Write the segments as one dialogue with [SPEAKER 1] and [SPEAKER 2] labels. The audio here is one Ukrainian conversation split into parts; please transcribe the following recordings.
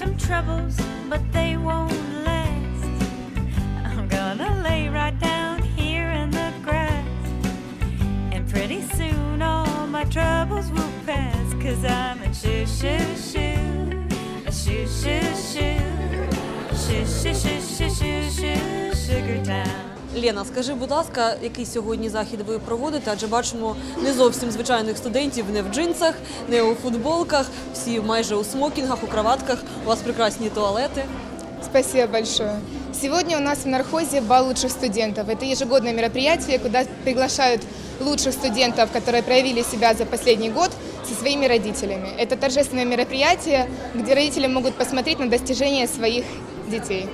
[SPEAKER 1] some troubles, but they won't last. I'm gonna lay right down here in the grass. And pretty soon all my troubles will pass. Cause I'm a shoo shoo shoo. A shoo shoo shoo. Shoo shoo shoo shoo shoo shoo. Sugar town.
[SPEAKER 2] Лена, скажи, будь ласка, який сьогодні захід ви проводите? Адже бачимо не зовсім звичайних студентів не в джинсах, не у футболках, всі майже у смокінгах, у краватках. У вас прекрасні туалети.
[SPEAKER 3] Спасибо большое. Сегодня у нас в нархозе бал лучших студентов. Это ежегодное мероприятие, куда приглашают лучших студентов, которые проявили себя за последний год, со своими родителями. Это торжественное мероприятие, где родители могут посмотреть на достижения своих детей.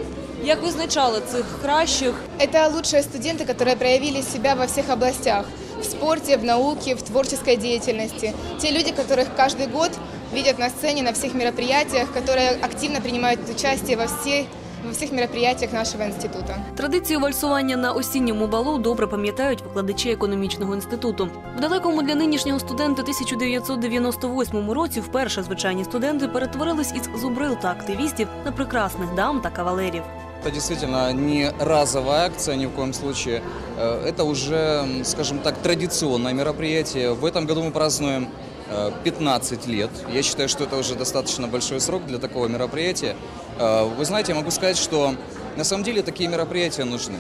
[SPEAKER 2] Як визначали цих кращих?
[SPEAKER 3] Это лучшие студенты, которые проявили себя во всех областях. В спорте, в науке, в творческой деятельности. Те люди, которых каждый год видят на сцене, на всех мероприятиях, которые активно принимают участие во, всей, во всех мероприятиях нашего института.
[SPEAKER 2] Традицію вальсування на осінньому балу добре пам'ятають викладачі економічного інституту. В далекому для нинішнього студента 1998 році вперше звичайні студенти перетворились із зубрил та активістів на прекрасних дам та кавалерів.
[SPEAKER 4] Это действительно не разовая акция ни в коем случае. Э, Это уже, скажем так, традиционное мероприятие. В этом году мы празднуем э, 15 лет. Я считаю, что это уже достаточно большой срок для такого мероприятия. Э, Вы знаете, я могу сказать, что на самом деле такие мероприятия нужны.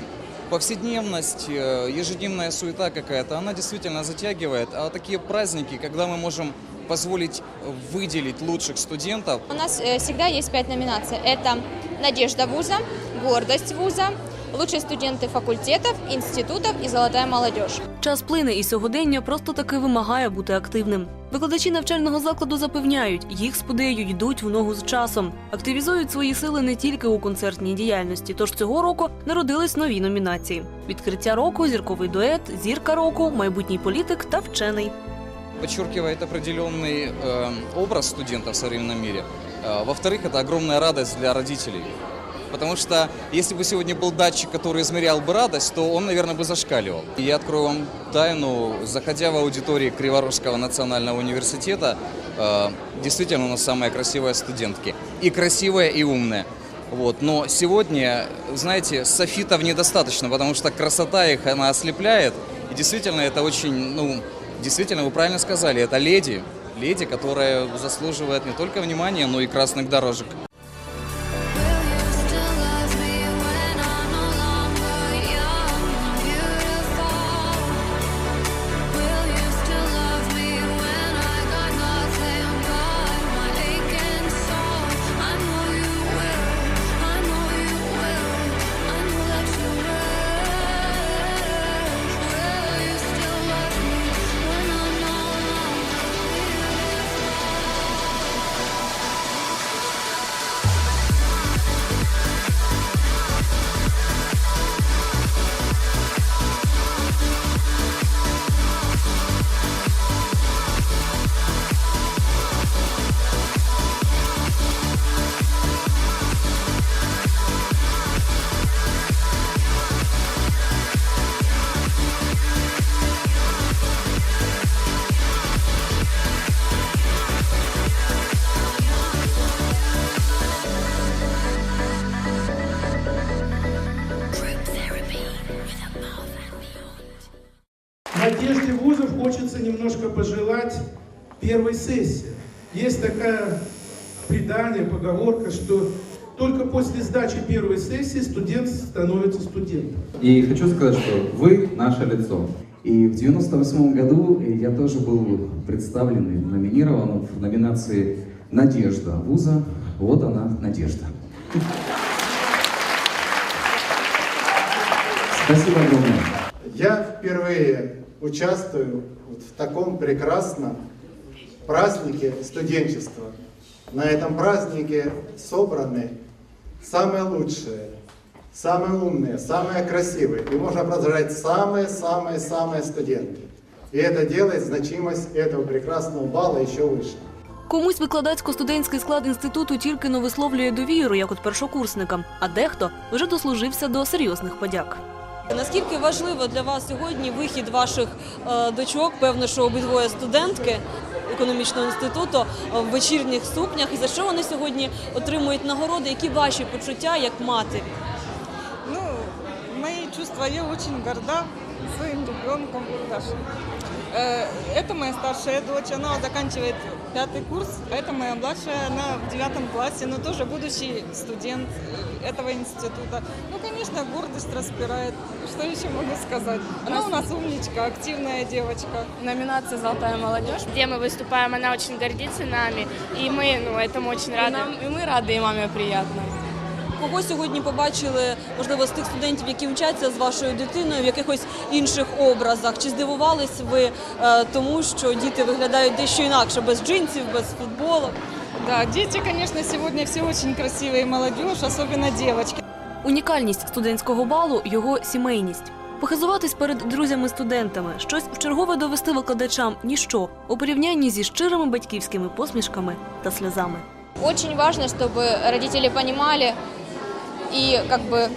[SPEAKER 4] Повседневность, э, ежедневная суета какая-то, она действительно затягивает. А такие праздники, когда мы можем позволить выделить лучших студентов,
[SPEAKER 5] У нас э, всегда есть пять номинаций. Это «Надежда вуза», «Гордость вуза», «Лучшие студенты факультетов, институтов» и «Золотая молодежь».
[SPEAKER 2] Час плине і сьогодення просто таки вимагає бути активним. Викладачі навчального закладу запевняють, їх сподею йдуть в ногу з часом, активізують свої сили не тільки у концертній діяльності. Тож цього року народились нові номінації: відкриття року, зірковий дует, зірка року, майбутній політик та вчений.
[SPEAKER 4] подчеркивает определенный э, образ студента в современном мире. Э, во-вторых, это огромная радость для родителей. Потому что если бы сегодня был датчик, который измерял бы радость, то он, наверное, бы зашкаливал. И я открою вам тайну, заходя в аудитории Криворожского национального университета, э, действительно у нас самые красивые студентки. И красивые, и умные. Вот. Но сегодня, знаете, софитов недостаточно, потому что красота их, она ослепляет. И действительно, это очень, ну, действительно, вы правильно сказали, это леди, леди, которая заслуживает не только внимания, но и красных дорожек.
[SPEAKER 6] Сессии. Есть такая предание, поговорка, что только после сдачи первой сессии студент становится студентом.
[SPEAKER 7] И хочу сказать, что вы наше лицо. И в 98 году я тоже был представлен и номинирован в номинации «Надежда вуза». Вот она, надежда. Спасибо огромное.
[SPEAKER 8] Я впервые участвую вот в таком прекрасном празднике студенчества. На этом празднике собраны самые лучшие, самые умные, самые красивые. И можно поздравить самые-самые-самые студенты. И это делает значимость этого прекрасного бала еще выше.
[SPEAKER 2] Комусь викладацько-студентський склад інституту тільки но висловлює довіру, як от першокурсникам, а дехто вже дослужився до серйозних подяк. Наскільки важливо для вас сьогодні вихід ваших е, дочок? Певно, що обидвоє студентки. економічного інституту в вечірніх сукнях. І за що вони сьогодні отримують нагороди? Які ваші почуття як мати?
[SPEAKER 9] Ну, мої чувства, я очень горда своїм ребенком Дашей. Э, Это моя старшая дочь, она заканчивает пятый курс, а это моя младшая, она в девятом классе, но тоже будущий студент э, этого института. Ну, конечно, гордость распирает. Что еще могу сказать? Она у нас умничка, активная девочка.
[SPEAKER 10] Номинация «Золотая молодежь».
[SPEAKER 11] где мы выступаем, она очень гордится нами, и мы ну, этому очень
[SPEAKER 10] И,
[SPEAKER 11] рады.
[SPEAKER 10] нам, и мы рады, и маме приятно.
[SPEAKER 2] Кого сьогодні побачили, можливо, з тих студентів, які вчаться з вашою дитиною в якихось інших образах? Чи здивувались ви е, тому, що діти виглядають дещо інакше, без джинсів, без футболок?
[SPEAKER 9] Да, дети, конечно, сегодня все очень красивые, молодежь, особенно девочки.
[SPEAKER 2] Унікальність студентського балу його сімейність. Похизуватись перед друзями-студентами, щось вчергове довести викладачам ніщо у порівнянні зі щирими батьківськими посмішками та сльозами.
[SPEAKER 5] Очень важно, чтобы родители понимали и как бы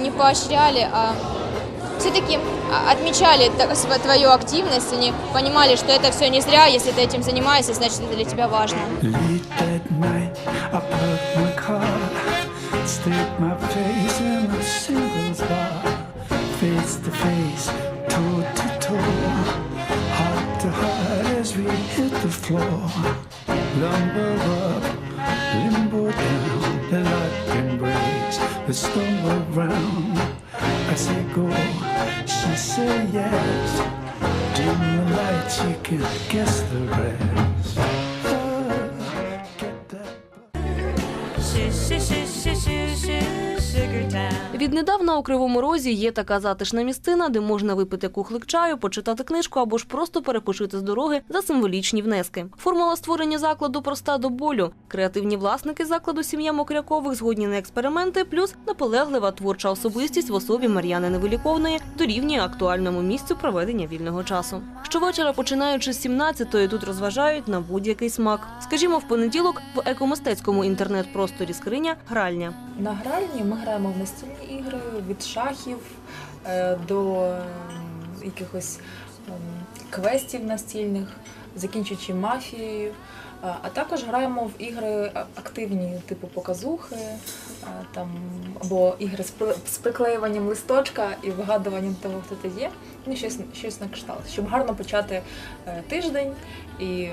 [SPEAKER 5] не поощряли, а все-таки отмечали та- св- твою активность, они понимали, что это все не зря, если ты этим занимаешься, значит это для тебя важно.
[SPEAKER 12] Late stumble round. I say go, she say yes. Dim the lights, you can guess the rest.
[SPEAKER 2] Віднедавна у Кривому Розі є така затишна місцина, де можна випити кухлик чаю, почитати книжку або ж просто перепочити з дороги за символічні внески. Формула створення закладу проста до болю. Креативні власники закладу сім'я Мокрякових згодні на експерименти, плюс наполеглива творча особистість в особі Мар'яни Невеликовної дорівнює актуальному місцю проведення вільного часу. Щовечора, починаючи з 17-ї, тут розважають на будь-який смак. Скажімо, в понеділок в екомистецькому інтернет-просторі скриня гральня.
[SPEAKER 10] На гральні ми граємо в настільні ігри від шахів е, до якихось квестів настільних, закінчуючи мафією. Е, А також граємо в ігри активні, типу показухи, е, там або ігри з при- з приклеюванням листочка і вигадуванням того, хто ти є. Ну, щось, щось на кшталт, щоб гарно почати е, тиждень і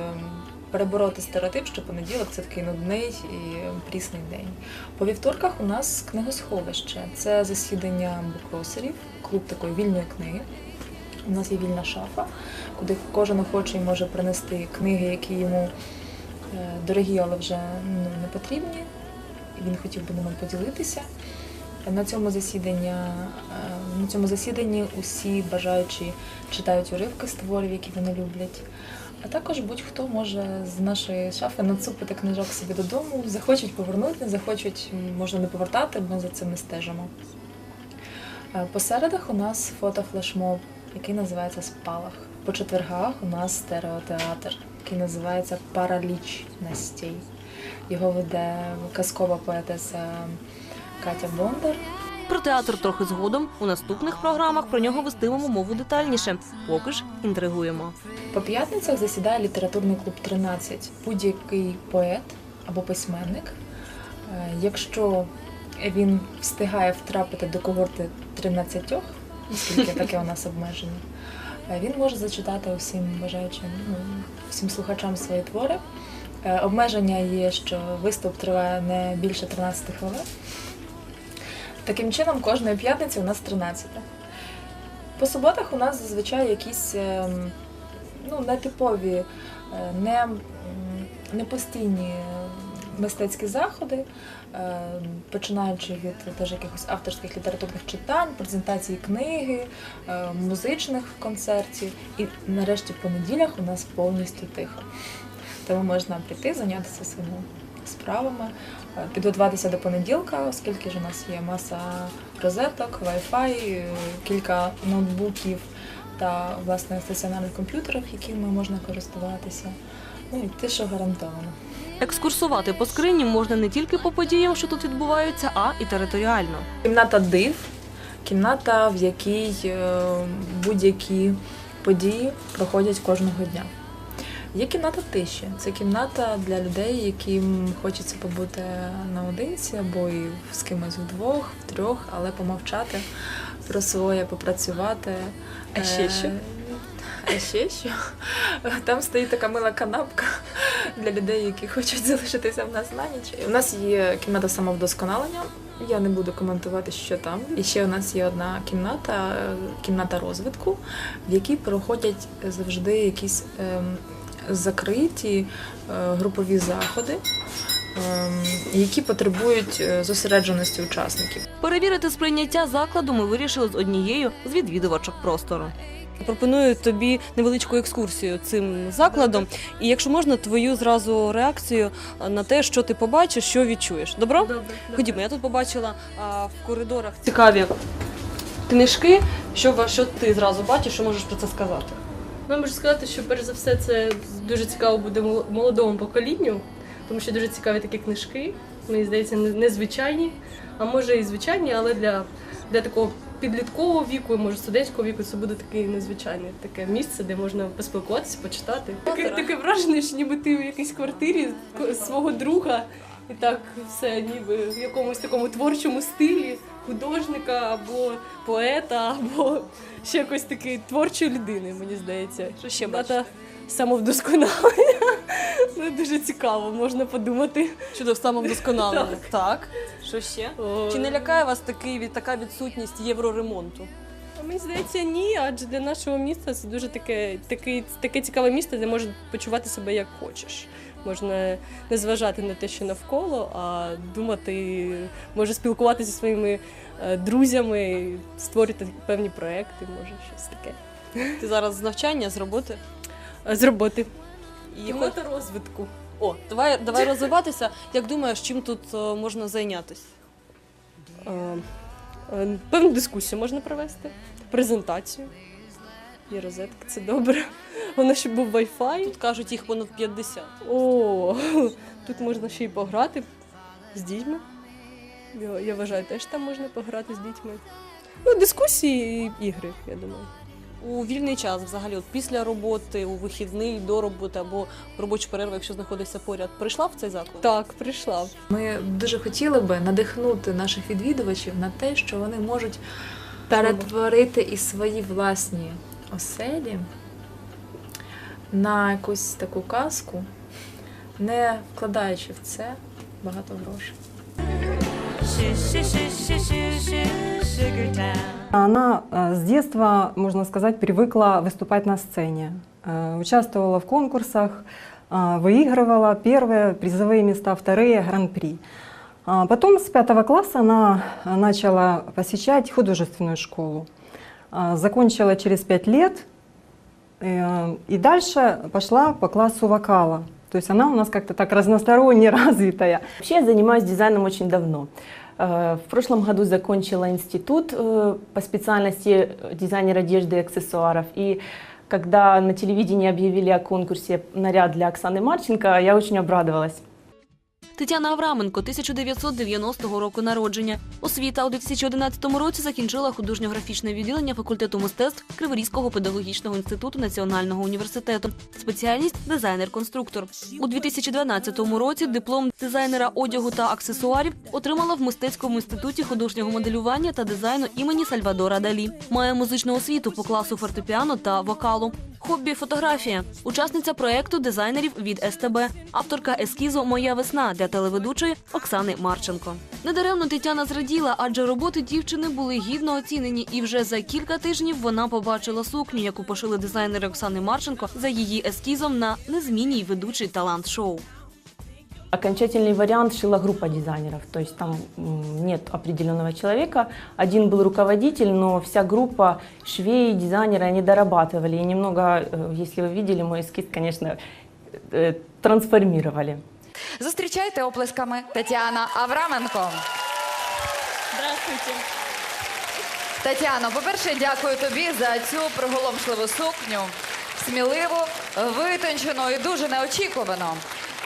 [SPEAKER 10] перебороти стереотип, що понеділок це такий нудний і прісний день. По вівторках у нас книгосховище. Це засідання букросерів, клуб такої вільної книги. У нас є вільна шафа, куди кожен охочий може принести книги, які йому е, дорогі, але вже ну, не потрібні. І він хотів би ними поділитися. На цьому засідання, е, на цьому засіданні усі бажаючі читають уривки з творів, які вони люблять. А також будь-хто може з нашої шафи нацупити книжок собі додому, захочуть повернути, захочуть, можна не повертати, ми за цим не стежимо. Е, По середах у нас фотофлешмоб, який називається Спалах. По четвергах у нас стереотеатр, який називається Параліч Настій. Його веде казкова поетеса Катя Бондар.
[SPEAKER 2] Про театр трохи згодом у наступних програмах про нього вестимемо мову детальніше. Поки ж інтригуємо.
[SPEAKER 10] По п'ятницях засідає літературний клуб 13. Будь-який поет або письменник, е, якщо він встигає втрапити до когорти 13, оскільки таке у нас обмеження, е, він може зачитати усім бажаючим, ну, всім слухачам свої твори. Е, Обмеження є, що виступ триває не більше 13 хвилин. Таким чином, кожної п'ятниці у нас 13. По суботах у нас зазвичай якісь ем, ну, нетипові, е, не, не постійні мистецькі заходи, е, починаючи від теж якихось авторських літературних читань, презентації книги, е, музичних концертів. І нарешті в понеділях у нас повністю тихо. Тому можна прийти, зайнятися своїми справами, е, підготуватися до понеділка, оскільки ж у нас є маса розеток, Wi-Fi, е, кілька ноутбуків та власне стаціонарних комп'ютерів, якими можна користуватися. Ну і те, що гарантовано.
[SPEAKER 2] Екскурсувати по скрині можна не тільки по подіям, що тут відбуваються, а і територіально.
[SPEAKER 10] Кімната див, кімната, в якій е, будь-які події проходять кожного дня. Є кімната тиші. Це кімната для людей, яким хочеться побути наодинці або і з кимось вдвох, втрьох, але помовчати про своє, попрацювати.
[SPEAKER 2] А ще
[SPEAKER 10] Е,
[SPEAKER 2] що?
[SPEAKER 10] А ще що? Там стоїть така мила канапка для людей, які хочуть залишитися в нас на ніч. У нас є кімната самовдосконалення. Я не буду коментувати, що там. І ще у нас є одна кімната, кімната розвитку, в якій проходять завжди якісь ем, закриті е, групові заходи, ем, які потребують е, зосередженості учасників.
[SPEAKER 2] Перевірити сприйняття закладу ми вирішили з однією з відвідувачок простору. Пропоную тобі невеличку екскурсію цим закладом, і якщо можна, твою зразу реакцію на те, що ти побачиш, що відчуєш. Добро?
[SPEAKER 13] Добре.
[SPEAKER 2] Ходімо, я тут побачила а, в коридорах цікаві книжки. Що, що ти зразу бачиш, що можеш про це сказати?
[SPEAKER 13] Ну, можу сказати, що перш за все це дуже цікаво буде мол- молодому поколінню, тому що дуже цікаві такі книжки. Мені здається, не- незвичайні, а може і звичайні, але для, для такого підліткового віку, може студентського віку, це буде таке незвичайне таке місце, де можна поспілкуватися, почитати. Таке, таке враження, що ніби ти в якійсь квартирі свого друга, і так все ніби в якомусь такому творчому стилі художника або поета, або ще якось такої творчої людини, мені здається.
[SPEAKER 2] Що ще
[SPEAKER 13] Дата самовдосконалення. Ну, дуже цікаво, можна подумати.
[SPEAKER 2] Щодо самовдосконалення.
[SPEAKER 13] Так.
[SPEAKER 2] Так. Що ще? Чи не лякає вас такий, така відсутність євроремонту?
[SPEAKER 13] Мені здається, ні, адже для нашого міста це дуже таке, таке, таке цікаве місто, де можна почувати себе як хочеш. Можна не зважати на те, що навколо, а думати, може спілкуватися зі своїми е, друзями, створити певні проекти, може щось таке.
[SPEAKER 2] Ти зараз з навчання, з роботи?
[SPEAKER 13] Е, З роботи.
[SPEAKER 2] І
[SPEAKER 13] Кімната розвитку.
[SPEAKER 2] О, давай, давай розвиватися. Як думаєш, чим тут е, можна зайнятися?
[SPEAKER 13] Певну дискусію можна провести, презентацію. Є розетка, це добре. Воно ще був Wi-Fi.
[SPEAKER 2] Тут кажуть, їх понад 50.
[SPEAKER 13] О, тут можна ще й пограти з дітьми. Я, я вважаю, теж там можна пограти з дітьми. Ну, дискусії і ігри, я думаю.
[SPEAKER 2] У вільний час, взагалі, от після роботи, у вихідний до роботи або в робочу перерву, якщо знаходишся поряд, прийшла в цей заклад?
[SPEAKER 13] Так, прийшла.
[SPEAKER 10] Ми дуже хотіли би надихнути наших відвідувачів на те, що вони можуть перетворити і свої власні оселі на якусь таку казку, не вкладаючи в це багато грошей.
[SPEAKER 1] Sugar Town.
[SPEAKER 14] Она э, с детства, можно сказать, привыкла выступать на сцене. Э, Участвовала в конкурсах, э, выигрывала первые призовые места, вторые гран-при. А Потом с пятого класса она э, начала посещать художественную школу. А, Закончила через пять лет э, и дальше пошла по классу вокала. То есть она у нас как-то так разносторонне развитая.
[SPEAKER 15] Вообще я занимаюсь дизайном очень давно. Э, В прошлом году закончила институт по специальности дизайнер одежды и аксессуаров. И когда на телевидении объявили о конкурсе «Наряд» для Оксаны Марченко, я очень обрадовалась.
[SPEAKER 2] Тетяна Авраменко, 1990 року народження. Освіта у 2011 році закінчила художньо-графічне відділення факультету мистецтв Криворізького педагогічного інституту Національного університету. Спеціальність дизайнер-конструктор. У 2012 році диплом дизайнера одягу та аксесуарів отримала в мистецькому інституті художнього моделювання та дизайну імені Сальвадора Далі. Має музичну освіту по класу фортепіано та вокалу. Хобі фотографія, учасниця проекту дизайнерів від СТБ, авторка ескізу Моя весна для телеведучої Оксани Марченко. Недаремно Тетяна зраділа, адже роботи дівчини були гідно оцінені, і вже за кілька тижнів вона побачила сукню, яку пошили дизайнери Оксани Марченко за її ескізом на незмінній ведучий талант шоу.
[SPEAKER 15] Окончательный вариант шила группа дизайнеров, то есть там м, нет определенного человека. Один был руководитель, но вся группа швей, дизайнеры, они дорабатывали. И немного, э, если вы видели мой эскиз, конечно, э, трансформировали.
[SPEAKER 16] Зустрічайте оплесками Тетяна Авраменко.
[SPEAKER 13] Здравствуйте.
[SPEAKER 16] Тетяно, по-перше, дякую тобі за цю приголомшливу сукню. Сміливу, витончену і дуже неочікувано.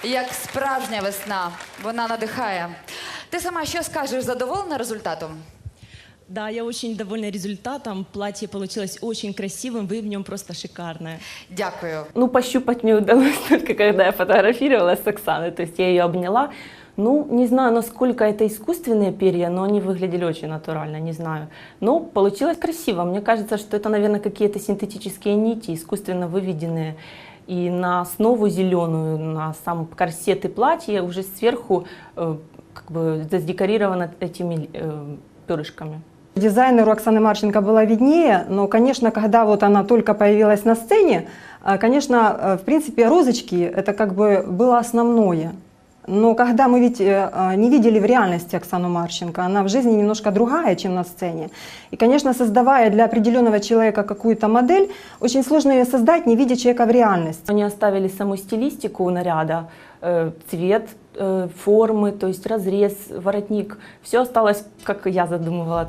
[SPEAKER 16] Як справжня весна, вона надихає. Ти сама що скажеш задоволена результатом?
[SPEAKER 17] Да, я очень довольна результатом. Платье получилось очень красивым, вы в нем просто шикарная.
[SPEAKER 16] Дякую.
[SPEAKER 15] Ну, пощупать мне удалось только когда я фотографировалась с Оксаной, то есть я ее обняла. Ну, не знаю, насколько это искусственные перья, но они выглядели очень натурально, не знаю. Но получилось красиво. Мне кажется, что это, наверное, какие-то синтетические нити, искусственно выведенные. И на основу зеленую, на сам корсет и платье уже сверху э, как бы задекорировано этими э, перышками.
[SPEAKER 14] Дизайнеру Оксаны Марченко было виднее, но, конечно, когда вот она только появилась на сцене, э, конечно, э, в принципе, розочки это как бы было основное. Но когда мы ведь э, э, не видели в реальности Оксану Марченко, она в жизни немножко другая, чем на сцене. И, конечно, создавая для определенного человека какую-то модель, очень сложно ее создать, не видя человека в реальности.
[SPEAKER 15] Они оставили саму стилистику наряда, э, цвет, э, формы, то есть разрез, воротник. Все осталось, как я задумывала.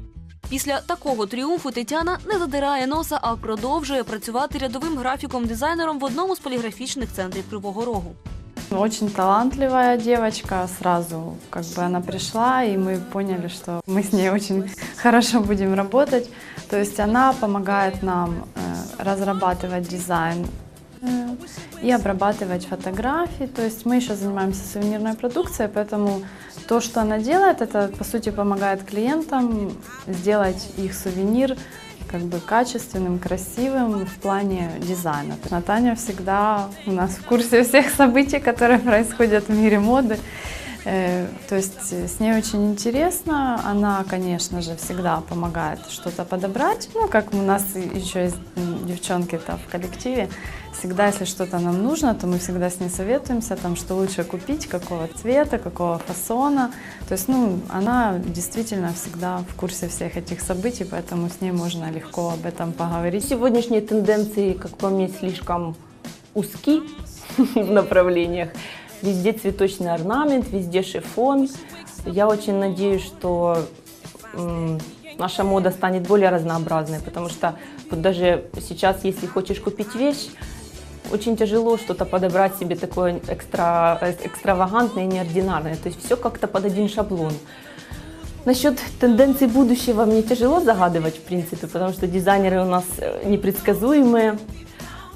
[SPEAKER 2] Після такого тріумфу Тетяна не задирає носа, а продовжує працювати рядовим графіком-дизайнером в одному з поліграфічних центрів Кривого Рогу.
[SPEAKER 18] Очень талантливая девочка. Сразу как бы она пришла, и мы поняли, что мы с ней очень хорошо будем работать. То есть она помогает нам э, разрабатывать дизайн э, и обрабатывать фотографии. То есть мы еще занимаемся сувенирной продукцией, поэтому то, что она делает, это по сути помогает клиентам сделать их сувенир как бы качественным, красивым в плане дизайна. Натаня всегда у нас в курсе всех событий, которые происходят в мире моды. Э, То есть э, с ней очень интересно. Она, конечно же, всегда помогает что-то подобрать. Ну, как у нас еще есть девчонки-то в коллективе. Всегда, если что-то нам нужно, то мы всегда с ней советуемся, там, что лучше купить, какого цвета, какого фасона. То есть, ну, она действительно всегда в курсе всех этих событий, поэтому с ней можно легко об этом поговорить.
[SPEAKER 15] Сегодняшние тенденции, как по мне, слишком узки в направлениях. Везде цветочный орнамент, везде шифон. Я очень надеюсь, что м, наша мода станет более разнообразной, потому что вот даже сейчас, если хочешь купить вещь, очень тяжело что-то подобрать себе такое экстра, э, экстравагантное и неординарное. То есть все как-то под один шаблон. Насчет тенденций будущего мне тяжело загадывать, в принципе, потому что дизайнеры у нас э, непредсказуемые.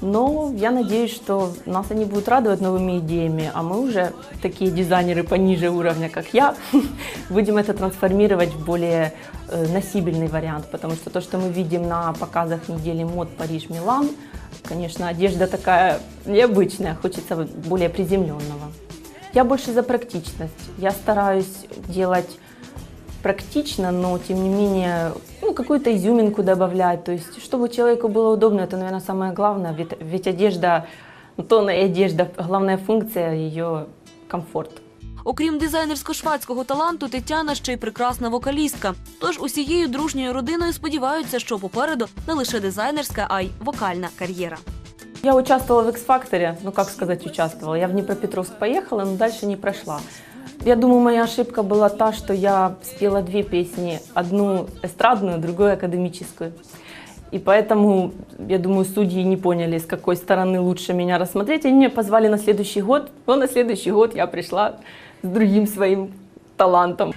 [SPEAKER 15] Но я надеюсь, что нас они будут радовать новыми идеями, а мы уже такие дизайнеры пониже уровня, как я, будем это трансформировать в более э, носибельный вариант, потому что то, что мы видим на показах недели мод Париж, Милан, конечно, одежда такая необычная, хочется вот более приземленного. Я больше за практичность. Я стараюсь делать практично, но тем не менее ну, какую-то изюминку добавлять. То есть, чтобы человеку было удобно, это, наверное, самое главное. Ведь, ведь одежда, ну, тонная одежда, главная функция ее комфорт.
[SPEAKER 2] Окрім дизайнерсько-швадського таланту, Тетяна ще й прекрасна вокалістка. Тож усією дружньою родиною сподіваються, що попереду не лише дизайнерська, а й вокальна кар'єра.
[SPEAKER 15] Я участвовала в X-Factor, ну как сказать участвовала. Я в Днепропетровск поехала, но дальше не прошла. Я думаю, моя ошибка была та, что я спела две песни. Одну эстрадную, другую академическую. И поэтому, я думаю, судьи не поняли, с какой стороны лучше меня рассмотреть. Они меня позвали на следующий год, но на следующий год я пришла с другим своим талантом.